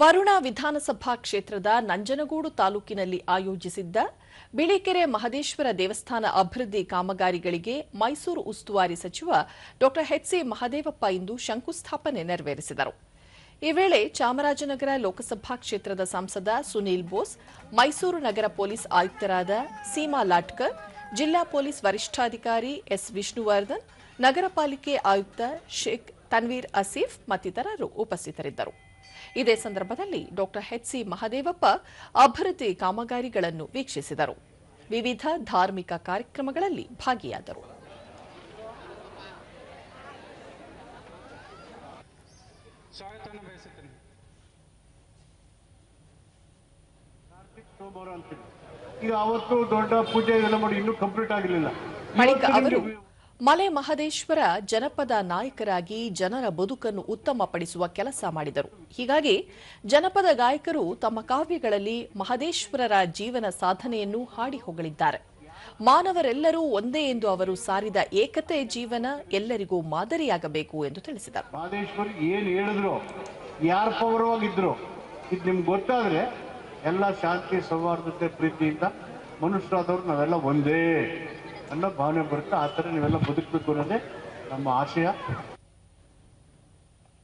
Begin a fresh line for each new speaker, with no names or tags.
ವರುಣಾ ವಿಧಾನಸಭಾ ಕ್ಷೇತ್ರದ ನಂಜನಗೂಡು ತಾಲೂಕಿನಲ್ಲಿ ಆಯೋಜಿಸಿದ್ದ ಬಿಳಿಕೆರೆ ಮಹದೇಶ್ವರ ದೇವಸ್ಥಾನ ಅಭಿವೃದ್ಧಿ ಕಾಮಗಾರಿಗಳಿಗೆ ಮೈಸೂರು ಉಸ್ತುವಾರಿ ಸಚಿವ ಡಾ ಎಚ್ಸಿ ಮಹದೇವಪ್ಪ ಇಂದು ಶಂಕುಸ್ಥಾಪನೆ ನೆರವೇರಿಸಿದರು. ಈ ವೇಳೆ ಚಾಮರಾಜನಗರ ಲೋಕಸಭಾ ಕ್ಷೇತ್ರದ ಸಂಸದ ಸುನೀಲ್ ಬೋಸ್, ಮೈಸೂರು ನಗರ ಪೊಲೀಸ್ ಆಯುಕ್ತರಾದ ಸೀಮಾ ಲಾಟ್ಕರ್, ಜಿಲ್ಲಾ ಪೊಲೀಸ್ ವರಿಷ್ಠಾಧಿಕಾರಿ ಎಸ್ ವಿಷ್ಣುವರ್ಧನ್ ನಗರ ಪಾಲಿಕೆ ಆಯುಕ್ತ ಶೇಖ್ ತನ್ವೀರ್ ಅಸೀಫ್ ಮತ್ತಿತರರು ಉಪಸ್ಥಿತರಿದ್ದರು. ಇದೇ ಸಂದರ್ಭದಲ್ಲಿ ಡಾ ಎಚ್ಸಿ ಮಹದೇವಪ್ಪ ಅಭಿವೃದ್ಧಿ ಕಾಮಗಾರಿಗಳನ್ನು ವೀಕ್ಷಿಸಿದರು. ವಿವಿಧ ಧಾರ್ಮಿಕ ಕಾರ್ಯಕ್ರಮಗಳಲ್ಲಿ ಭಾಗಿಯಾದರು.
ಈಗ ಅವತ್ತು ದೊಡ್ಡ ಪೂಜೆ ಎಲ್ಲ ಮಾಡಿ ಇನ್ನೂ ಕಂಪ್ಲೀಟ್ ಆಗಿರ್ಲಿಲ್ಲ.
ಬಳಿಕ ಅವರು ಮಲೆ ಮಹದೇಶ್ವರ ಜನಪದ ನಾಯಕರಾಗಿ ಜನರ ಬದುಕನ್ನು ಉತ್ತಮಪಡಿಸುವ ಕೆಲಸ ಮಾಡಿದರು. ಹೀಗಾಗಿ ಜನಪದ ಗಾಯಕರು ತಮ್ಮ ಕಾವ್ಯಗಳಲ್ಲಿ ಮಹದೇಶ್ವರರ ಜೀವನ ಸಾಧನೆಯನ್ನು ಹಾಡಿ ಹೊಗಳಿದ್ದಾರೆ. ಮಾನವರೆಲ್ಲರೂ ಒಂದೇ ಎಂದು ಅವರು ಸಾರಿದ ಏಕತೆ ಜೀವನ ಎಲ್ಲರಿಗೂ ಮಾದರಿಯಾಗಬೇಕು ಎಂದು ತಿಳಿಸಿದರು.
ಮಹದೇಶ್ವರ್ ಏನು ಹೇಳಿದ್ರು ಪೌರವಾಗಿದ್ರು, ಇದು ನಿಮ್ಗೆ ಗೊತ್ತಾದ್ರೆ ಎಲ್ಲ ಶಾಂತಿ, ಸೌಹಾರ್ದತೆ, ಪ್ರೀತಿಯಿಂದ ಮನುಷ್ಯರಾದವ್ರು ನಾವೆಲ್ಲ ಒಂದೇ. ಅನ್ನೋ ಭಾವನೆ ಬರುತ್ತೆ. ಆ ಥರ ನೀವೆಲ್ಲ ಬದುಕಬೇಕು ಅನ್ನೋದೇ ನಮ್ಮ ಆಶಯ.